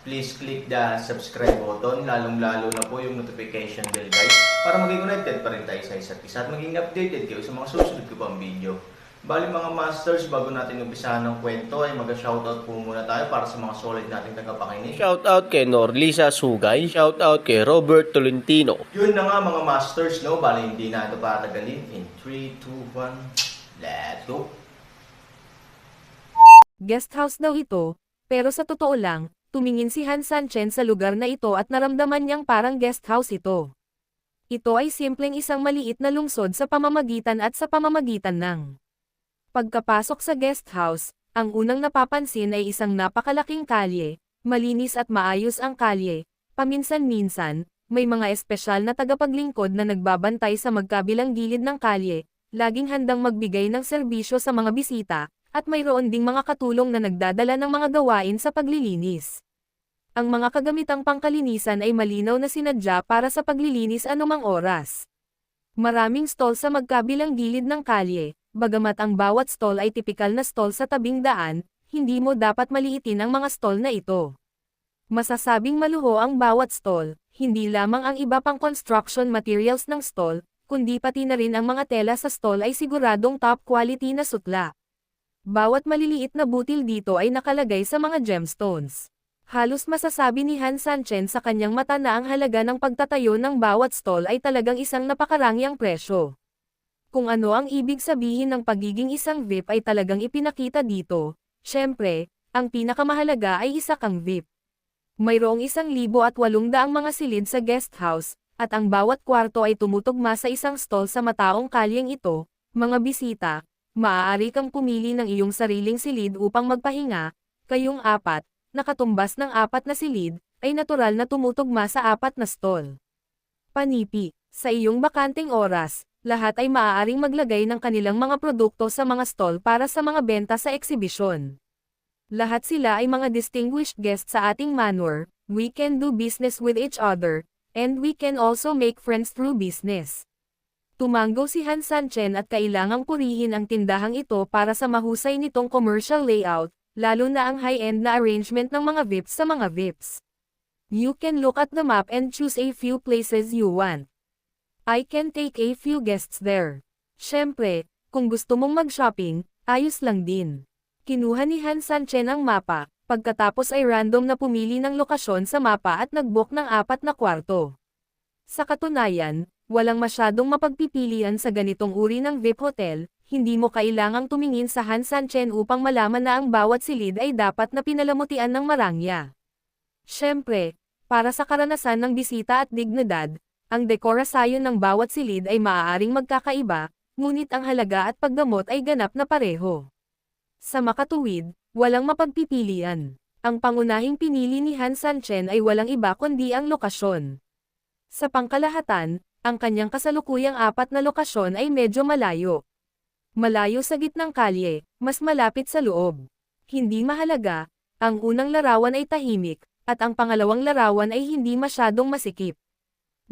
please click the subscribe button, lalong-lalo na po yung notification bell guys, para maging connected pa rin tayo sa isa't isa at maging updated kayo sa mga susunod ko pang video. Bali mga masters, bago natin umpisahan ng kwento ay mag-shoutout po muna tayo para sa mga solid nating tagapakinig. Shout out kay Norlisa Sugay, shout out kay Robert Tolentino. Yun na nga mga masters, no? Bali hindi na ito patagalin. In 3, 2, 1, let's go! Guest house daw ito, pero sa totoo lang, tumingin si Han Sanchen sa lugar na ito at naramdaman niyang parang guest house ito. Ito ay simpleng isang maliit na lungsod sa pamamagitan at sa pamamagitan ng Pagkapasok sa guest house, ang unang napapansin ay isang napakalaking kalye, malinis at maayos ang kalye, paminsan-minsan, may mga espesyal na tagapaglingkod na nagbabantay sa magkabilang gilid ng kalye, laging handang magbigay ng serbisyo sa mga bisita, at mayroon ding mga katulong na nagdadala ng mga gawain sa paglilinis. Ang mga kagamitang pangkalinisan ay malinaw na sinadya para sa paglilinis anumang oras. Maraming stall sa magkabilang gilid ng kalye, bagamat ang bawat stall ay tipikal na stall sa tabing daan, hindi mo dapat maliitin ang mga stall na ito. Masasabing maluho ang bawat stall, hindi lamang ang iba pang construction materials ng stall, kundi pati na rin ang mga tela sa stall ay siguradong top quality na sutla. Bawat maliliit na butil dito ay nakalagay sa mga gemstones. Halos masasabi ni Han Sanchen sa kanyang mata na ang halaga ng pagtatayo ng bawat stall ay talagang isang napakarangyang presyo. Kung ano ang ibig sabihin ng pagiging isang VIP ay talagang ipinakita dito, syempre, ang pinakamahalaga ay isa kang VIP. Mayroong isang libo at walong daang mga silid sa guest house, at ang bawat kwarto ay tumutugma sa isang stall sa mataong kalyeng ito, mga bisita, maaari kang pumili ng iyong sariling silid upang magpahinga, kayong apat, nakatumbas ng apat na silid, ay natural na tumutugma sa apat na stall. Panipi, sa iyong bakanting oras, lahat ay maaaring maglagay ng kanilang mga produkto sa mga stall para sa mga benta sa eksibisyon. Lahat sila ay mga distinguished guests sa ating manor, we can do business with each other, and we can also make friends through business. Tumanggo si Han Sanchen at kailangang purihin ang tindahang ito para sa mahusay nitong commercial layout, lalo na ang high-end na arrangement ng mga VIPs sa mga VIPs. You can look at the map and choose a few places you want. I can take a few guests there. Siyempre, kung gusto mong mag-shopping, ayos lang din. Kinuha ni Han Sanchen ang mapa, pagkatapos ay random na pumili ng lokasyon sa mapa at nag-book ng apat na kwarto. Sa katunayan, walang masyadong mapagpipilian sa ganitong uri ng VIP hotel, hindi mo kailangang tumingin sa Han Sanchen upang malaman na ang bawat silid ay dapat na pinalamutian ng marangya. Siyempre, para sa karanasan ng bisita at dignidad, ang dekorasyon ng bawat silid ay maaaring magkakaiba, ngunit ang halaga at paggamot ay ganap na pareho. Sa makatuwid, walang mapagpipilian. Ang pangunahing pinili ni Han Sanchen ay walang iba kundi ang lokasyon. Sa pangkalahatan, ang kanyang kasalukuyang apat na lokasyon ay medyo malayo. Malayo sa gitnang kalye, mas malapit sa loob. Hindi mahalaga, ang unang larawan ay tahimik, at ang pangalawang larawan ay hindi masyadong masikip.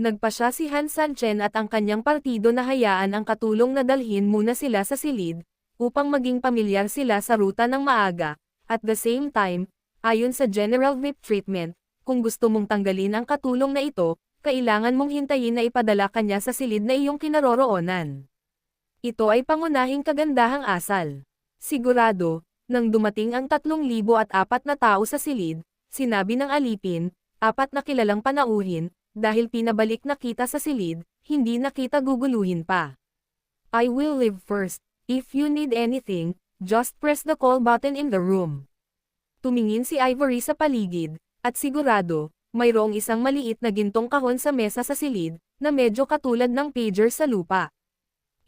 Nagpa siya si Han Sanchen at ang kanyang partido na hayaan ang katulong na dalhin muna sila sa silid, upang maging pamilyar sila sa ruta ng maaga, at the same time, ayon sa General VIP treatment, kung gusto mong tanggalin ang katulong na ito, kailangan mong hintayin na ipadala kanya sa silid na iyong kinaroroonan. Ito ay pangunahing kagandahang asal. Sigurado, nang dumating ang tatlong libo at apat na tao sa silid, sinabi ng alipin, apat na kilalang panauhin, dahil pinabalik na kita sa silid, hindi na kita guguluhin pa. I will leave first. If you need anything, just press the call button in the room. Tumingin si Ivory sa paligid, at sigurado, mayroong isang maliit na gintong kahon sa mesa sa silid, na medyo katulad ng pager sa lupa.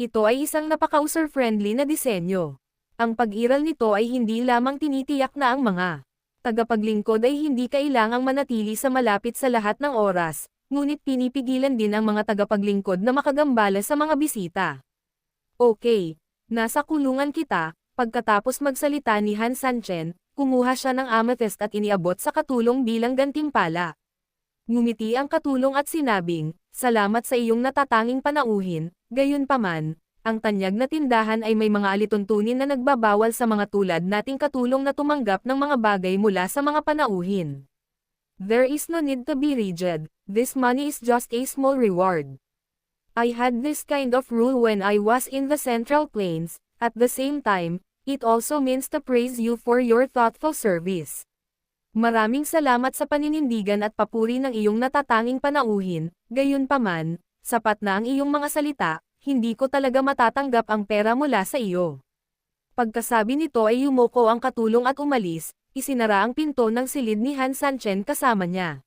Ito ay isang napaka-user-friendly na disenyo. Ang pag-iral nito ay hindi lamang tinitiyak na ang mga tagapaglingkod ay hindi kailangang manatili sa malapit sa lahat ng oras, ngunit pinipigilan din ang mga tagapaglingkod na makagambala sa mga bisita. Okay, nasa kulungan kita, pagkatapos magsalita ni Han Sanchen, kumuha siya ng amethyst at iniabot sa katulong bilang gantimpala. Ngumiti ang katulong at sinabing, salamat sa iyong natatanging panauhin, gayon paman, ang tanyag na tindahan ay may mga alituntunin na nagbabawal sa mga tulad nating katulong na tumanggap ng mga bagay mula sa mga panauhin. There is no need to be rigid, this money is just a small reward. I had this kind of rule when I was in the Central Plains, at the same time, it also means to praise you for your thoughtful service. Maraming salamat sa paninindigan at papuri ng iyong natatanging panauhin, gayon paman, sapat na ang iyong mga salita, hindi ko talaga matatanggap ang pera mula sa iyo. Pagkasabi nito ay yumuko ang katulong at umalis, isinara ang pinto ng silid ni Han Sanchen kasama niya.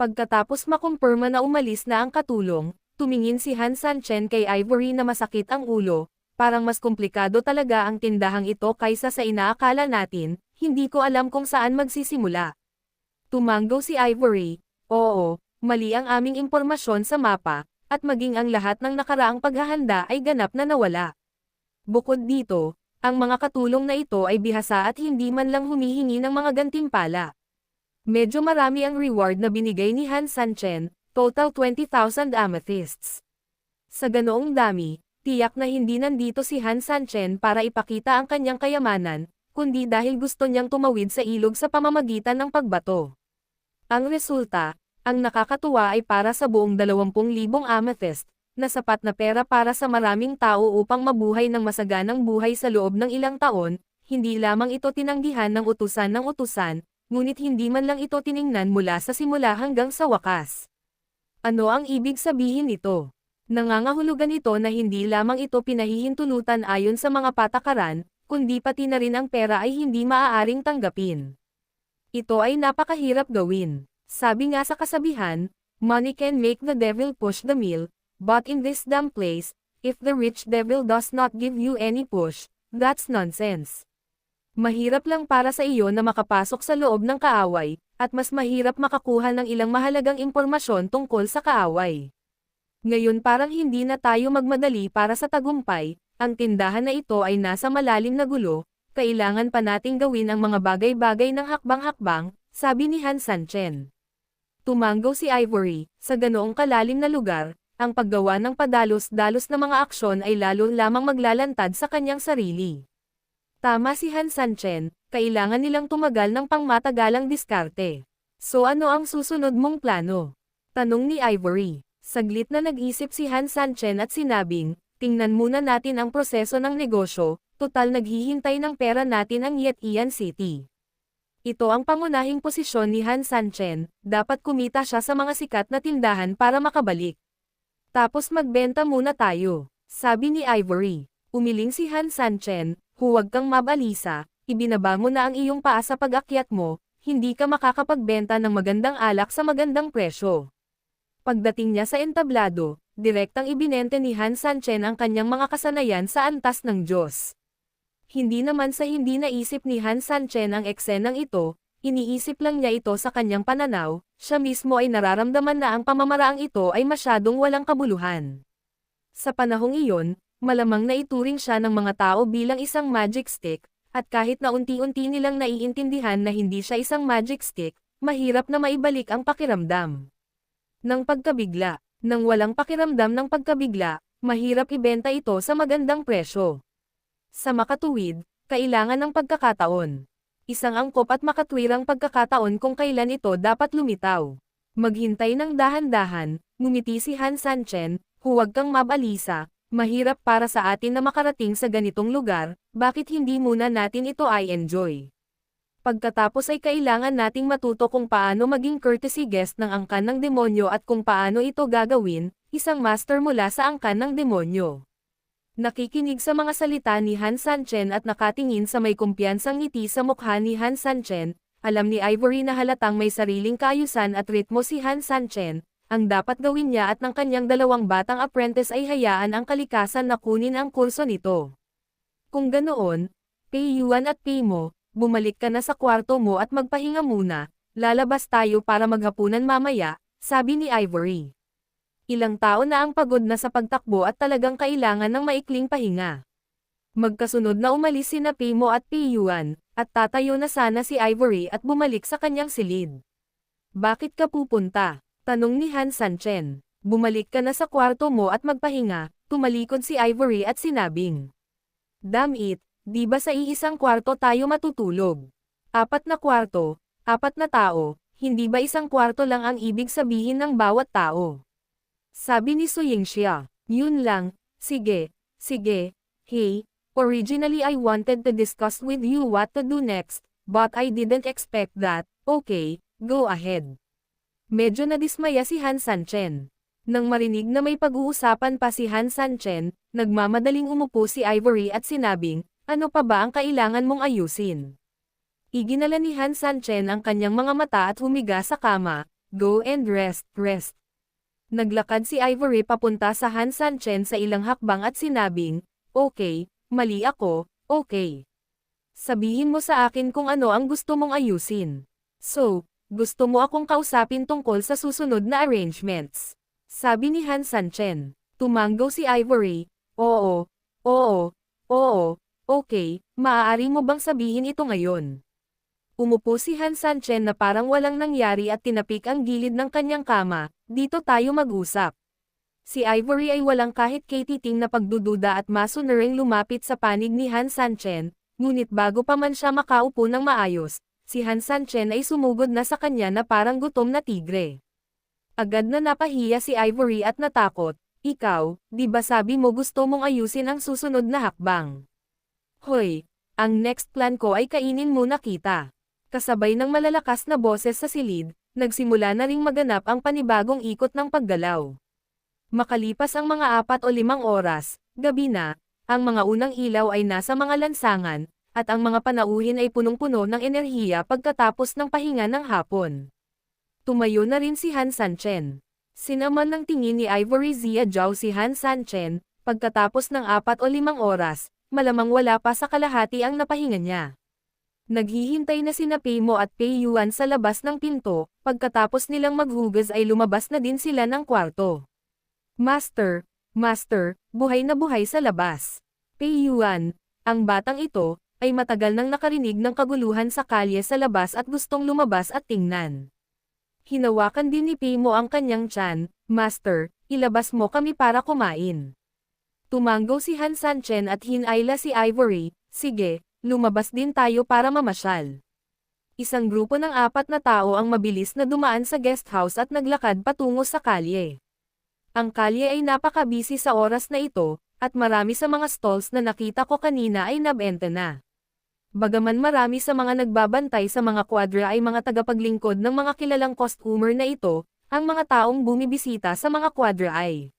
Pagkatapos makumpirma na umalis na ang katulong, tumingin si Han Sanchen kay Ivory na masakit ang ulo, parang mas komplikado talaga ang tindahang ito kaysa sa inaakala natin, hindi ko alam kung saan magsisimula. Tumanggo si Ivory, oo, mali ang aming impormasyon sa mapa, at maging ang lahat ng nakaraang paghahanda ay ganap na nawala. Bukod dito, ang mga katulong na ito ay bihasa at hindi man lang humihingi ng mga gantimpala. Medyo marami ang reward na binigay ni Han Sanchen, total 20,000 amethysts. Sa ganoong dami, tiyak na hindi nandito si Han Sanchen para ipakita ang kanyang kayamanan, kundi dahil gusto niyang tumawid sa ilog sa pamamagitan ng pagbato. Ang resulta, ang nakakatuwa ay para sa buong 20,000 amethyst, na sapat na pera para sa maraming tao upang mabuhay ng masaganang buhay sa loob ng ilang taon, hindi lamang ito tinanggihan ng utusan ng utusan, ngunit hindi man lang ito tiningnan mula sa simula hanggang sa wakas. Ano ang ibig sabihin nito? Nangangahulugan ito na hindi lamang ito pinahihintulutan ayon sa mga patakaran, kundi pati na rin ang pera ay hindi maaaring tanggapin. Ito ay napakahirap gawin. Sabi nga sa kasabihan, money can make the devil push the mill, but in this damn place, if the rich devil does not give you any push, that's nonsense. Mahirap lang para sa iyo na makapasok sa loob ng kaaway, at mas mahirap makakuha ng ilang mahalagang impormasyon tungkol sa kaaway. Ngayon parang hindi na tayo magmadali para sa tagumpay, ang tindahan na ito ay nasa malalim na gulo, kailangan pa nating gawin ang mga bagay-bagay ng hakbang-hakbang, sabi ni Han Sanchen. Tumanggo si Ivory, sa ganoong kalalim na lugar, ang paggawa ng padalos-dalos na mga aksyon ay lalo lamang maglalantad sa kanyang sarili. Tama si Han Sanchen, kailangan nilang tumagal ng pangmatagalang diskarte. So ano ang susunod mong plano? Tanong ni Ivory. Saglit na nag-isip si Han Sanchen at sinabing, tingnan muna natin ang proseso ng negosyo, total naghihintay ng pera natin ang Yet Ian City. Ito ang pangunahing posisyon ni Han Sanchen, dapat kumita siya sa mga sikat na tindahan para makabalik. Tapos magbenta muna tayo, sabi ni Ivory. Umiling si Han Sanchen, huwag kang mabalisa, ibinaba mo na ang iyong paa sa pag-akyat mo, hindi ka makakapagbenta ng magandang alak sa magandang presyo. Pagdating niya sa entablado, direktang ibinente ni Han Sanchen ang kanyang mga kasanayan sa antas ng Diyos. Hindi naman sa hindi naisip ni Han Sanchen ang eksenang ito, iniisip lang niya ito sa kanyang pananaw, siya mismo ay nararamdaman na ang pamamaraang ito ay masyadong walang kabuluhan. Sa panahong iyon, malamang na ituring siya ng mga tao bilang isang magic stick, at kahit na unti-unti nilang naiintindihan na hindi siya isang magic stick, mahirap na maibalik ang pakiramdam. Nang pagkabigla, nang walang pakiramdam ng pagkabigla, mahirap ibenta ito sa magandang presyo. Sa makatuwid, kailangan ng pagkakataon. Isang angkop at makatwirang pagkakataon kung kailan ito dapat lumitaw. Maghintay ng dahan-dahan, ngumiti si Han Sanchen, huwag kang mabalisa, mahirap para sa atin na makarating sa ganitong lugar, bakit hindi muna natin ito ay enjoy? Pagkatapos ay kailangan nating matuto kung paano maging courtesy guest ng angkan ng demonyo at kung paano ito gagawin, isang master mula sa angkan ng demonyo. Nakikinig sa mga salita ni Han Sanchen at nakatingin sa may kumpiyansang ngiti sa mukha ni Han Sanchen, alam ni Ivory na halatang may sariling kaayusan at ritmo si Han Sanchen, ang dapat gawin niya at ng kanyang dalawang batang apprentice ay hayaan ang kalikasan na kunin ang kurso nito. Kung ganoon, pay yuan at pay mo, bumalik ka na sa kwarto mo at magpahinga muna, lalabas tayo para maghapunan mamaya, sabi ni Ivory. Ilang tao na ang pagod na sa pagtakbo at talagang kailangan ng maikling pahinga. Magkasunod na umalis si Pimo at Piyuan, at tatayo na sana si Ivory at bumalik sa kanyang silid. Bakit ka pupunta? Tanong ni Han Sanchen. Bumalik ka na sa kwarto mo at magpahinga, tumalikod si Ivory at sinabing. Damn it, di ba sa iisang kwarto tayo matutulog? Apat na kwarto, apat na tao, hindi ba isang kwarto lang ang ibig sabihin ng bawat tao? Sabi ni Suying siya, yun lang, sige, sige, hey, originally I wanted to discuss with you what to do next, but I didn't expect that, okay, go ahead. Medyo nadismaya si Han Sanchen. Nang marinig na may pag-uusapan pa si Han Sanchen, nagmamadaling umupo si Ivory at sinabing, ano pa ba ang kailangan mong ayusin? Iginala ni Han Sanchen ang kanyang mga mata at humiga sa kama, go and rest, rest. Naglakad si Ivory papunta sa Han Sanchen sa ilang hakbang at sinabing, okay, mali ako, okay. Sabihin mo sa akin kung ano ang gusto mong ayusin. So, gusto mo akong kausapin tungkol sa susunod na arrangements. Sabi ni Han Sanchen. Tumanggaw si Ivory. Oo, oo, oo, okay, maaari mo bang sabihin ito ngayon? Umupo si Han Sanchen na parang walang nangyari at tinapik ang gilid ng kanyang kama, dito tayo mag-usap. Si Ivory ay walang kahit katiting na pagdududa at masunuring lumapit sa panig ni Han Sanchen, ngunit bago pa man siya makaupo ng maayos, si Han Sanchen ay sumugod na sa kanya na parang gutom na tigre. Agad na napahiya si Ivory at natakot, ikaw, di ba sabi mo gusto mong ayusin ang susunod na hakbang? Hoy, ang next plan ko ay kainin muna kita. Kasabay ng malalakas na boses sa silid, nagsimula na ring maganap ang panibagong ikot ng paggalaw. Makalipas ang mga apat o limang oras, gabi na, ang mga unang ilaw ay nasa mga lansangan, at ang mga panauhin ay punong-puno ng enerhiya pagkatapos ng pahinga ng hapon. Tumayo na rin si Han Sanchen. Sinaman ng tingin ni Ivory Zia Zhao si Han Sanchen, pagkatapos ng apat o limang oras, malamang wala pa sa kalahati ang napahinga niya. Naghihintay na sina Peimo at Pei Yuan sa labas ng pinto, pagkatapos nilang maghugas ay lumabas na din sila ng kwarto. Master, Master, buhay na buhay sa labas. Pei Yuan, ang batang ito, ay matagal nang nakarinig ng kaguluhan sa kalye sa labas at gustong lumabas at tingnan. Hinawakan din ni Pimo ang kanyang tiyan, Master, ilabas mo kami para kumain. Tumanggaw si Han Sanchen at hinayla si Ivory, sige, lumabas din tayo para mamasyal. Isang grupo ng apat na tao ang mabilis na dumaan sa guest house at naglakad patungo sa kalye. Ang kalye ay napakabisi sa oras na ito, at marami sa mga stalls na nakita ko kanina ay nabenta na. Bagaman marami sa mga nagbabantay sa mga kwadra ay mga tagapaglingkod ng mga kilalang customer na ito, ang mga taong bumibisita sa mga kwadra ay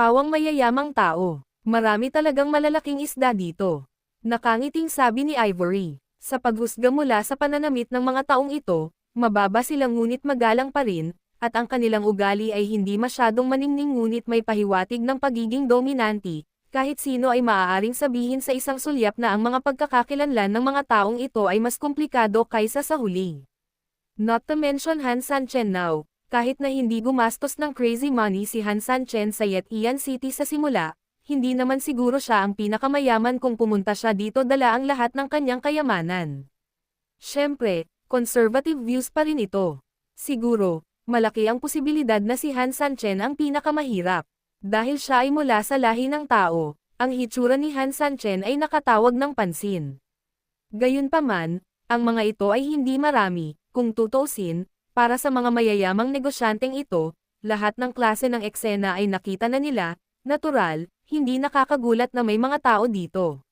pawang mayayamang tao. Marami talagang malalaking isda dito. Nakangiting sabi ni Ivory. Sa paghusga mula sa pananamit ng mga taong ito, mababa silang ngunit magalang pa rin, at ang kanilang ugali ay hindi masyadong maningning ngunit may pahiwatig ng pagiging dominanti, kahit sino ay maaaring sabihin sa isang sulyap na ang mga pagkakakilanlan ng mga taong ito ay mas komplikado kaysa sa huli. Not to mention Han Sanchen now, kahit na hindi gumastos ng crazy money si Han Sanchen sa Yetian City sa simula, hindi naman siguro siya ang pinakamayaman kung pumunta siya dito dala ang lahat ng kanyang kayamanan. Siyempre, conservative views pa rin ito. Siguro, malaki ang posibilidad na si Han Sanchen ang pinakamahirap. Dahil siya ay mula sa lahi ng tao, ang hitsura ni Han Sanchen ay nakatawag ng pansin. Gayunpaman, ang mga ito ay hindi marami, kung tutusin, para sa mga mayayamang negosyanteng ito, lahat ng klase ng eksena ay nakita na nila, natural, hindi nakakagulat na may mga tao dito.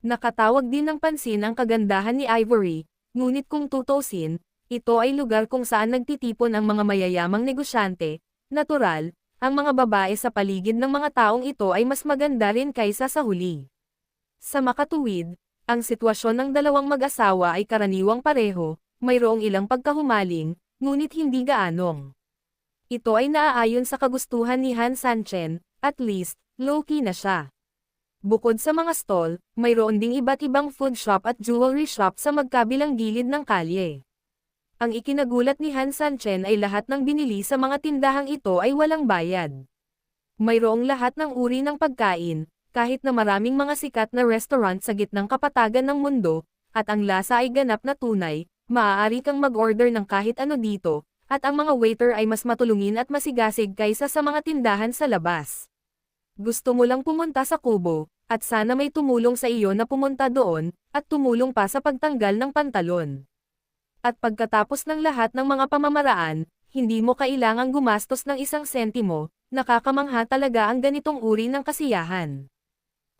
Nakatawag din ng pansin ang kagandahan ni Ivory, ngunit kung tutusin, ito ay lugar kung saan nagtitipon ang mga mayayamang negosyante, natural, ang mga babae sa paligid ng mga taong ito ay mas maganda rin kaysa sa huli. Sa makatuwid, ang sitwasyon ng dalawang mag-asawa ay karaniwang pareho, mayroong ilang pagkahumaling, ngunit hindi gaanong. Ito ay naaayon sa kagustuhan ni Han Sanchen, at least, low-key na siya. Bukod sa mga stall, mayroon ding iba't ibang food shop at jewelry shop sa magkabilang gilid ng kalye. Ang ikinagulat ni Han Sanchen ay lahat ng binili sa mga tindahang ito ay walang bayad. Mayroong lahat ng uri ng pagkain, kahit na maraming mga sikat na restaurant sa gitnang kapatagan ng mundo, at ang lasa ay ganap na tunay, maaari kang mag-order ng kahit ano dito, at ang mga waiter ay mas matulungin at masigasig kaysa sa mga tindahan sa labas. Gusto mo lang pumunta sa kubo, at sana may tumulong sa iyo na pumunta doon, at tumulong pa sa pagtanggal ng pantalon. At pagkatapos ng lahat ng mga pamamaraan, hindi mo kailangang gumastos ng isang sentimo, nakakamangha talaga ang ganitong uri ng kasiyahan.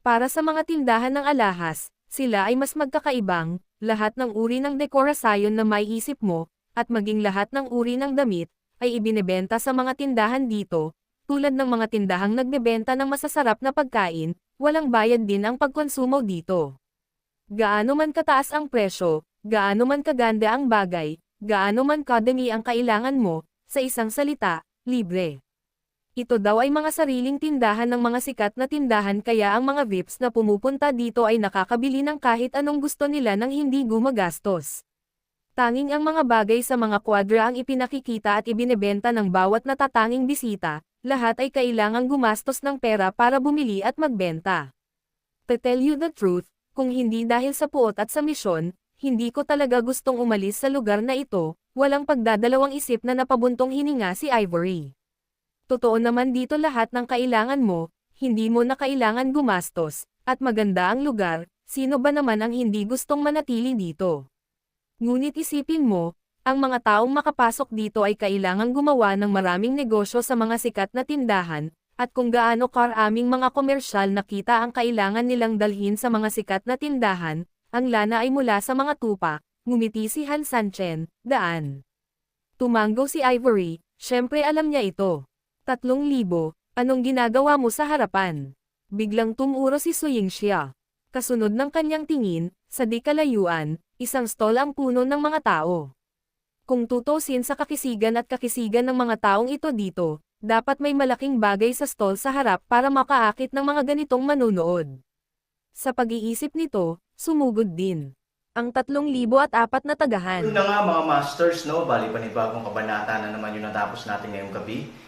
Para sa mga tindahan ng alahas, sila ay mas magkakaibang, lahat ng uri ng dekorasyon na may isip mo, at maging lahat ng uri ng damit, ay ibinebenta sa mga tindahan dito, tulad ng mga tindahang nagbebenta ng masasarap na pagkain, walang bayad din ang pagkonsumo dito. Gaano man kataas ang presyo, gaano man kaganda ang bagay, gaano man kadami ang kailangan mo, sa isang salita, libre. Ito daw ay mga sariling tindahan ng mga sikat na tindahan kaya ang mga VIPs na pumupunta dito ay nakakabili ng kahit anong gusto nila nang hindi gumagastos. Tanging ang mga bagay sa mga kwadra ang ipinakikita at ibinebenta ng bawat natatanging bisita, lahat ay kailangang gumastos ng pera para bumili at magbenta. To tell you the truth, kung hindi dahil sa puot at sa misyon, hindi ko talaga gustong umalis sa lugar na ito, walang pagdadalawang isip na napabuntong hininga si Ivory. Totoo naman dito lahat ng kailangan mo, hindi mo na kailangan gumastos, at maganda ang lugar, sino ba naman ang hindi gustong manatili dito? Ngunit isipin mo, ang mga taong makapasok dito ay kailangang gumawa ng maraming negosyo sa mga sikat na tindahan, at kung gaano karaming mga komersyal na kita ang kailangan nilang dalhin sa mga sikat na tindahan, ang lana ay mula sa mga tupa, ngumiti si Han Sanchen, daan. Tumango si Ivory, syempre alam niya ito. Tatlong libo, anong ginagawa mo sa harapan? Biglang tumuro si Suying siya. Kasunod ng kanyang tingin, sa di kalayuan, isang stall ang puno ng mga tao. Kung tutusin sa kakisigan at kakisigan ng mga taong ito dito, dapat may malaking bagay sa stall sa harap para makaakit ng mga ganitong manunood. Sa pag-iisip nito, sumugod din. Ang tatlong libo at apat na tagahan. Yun na nga mga masters, no? Bali panibagong kabanata na naman yung natapos natin ngayong gabi.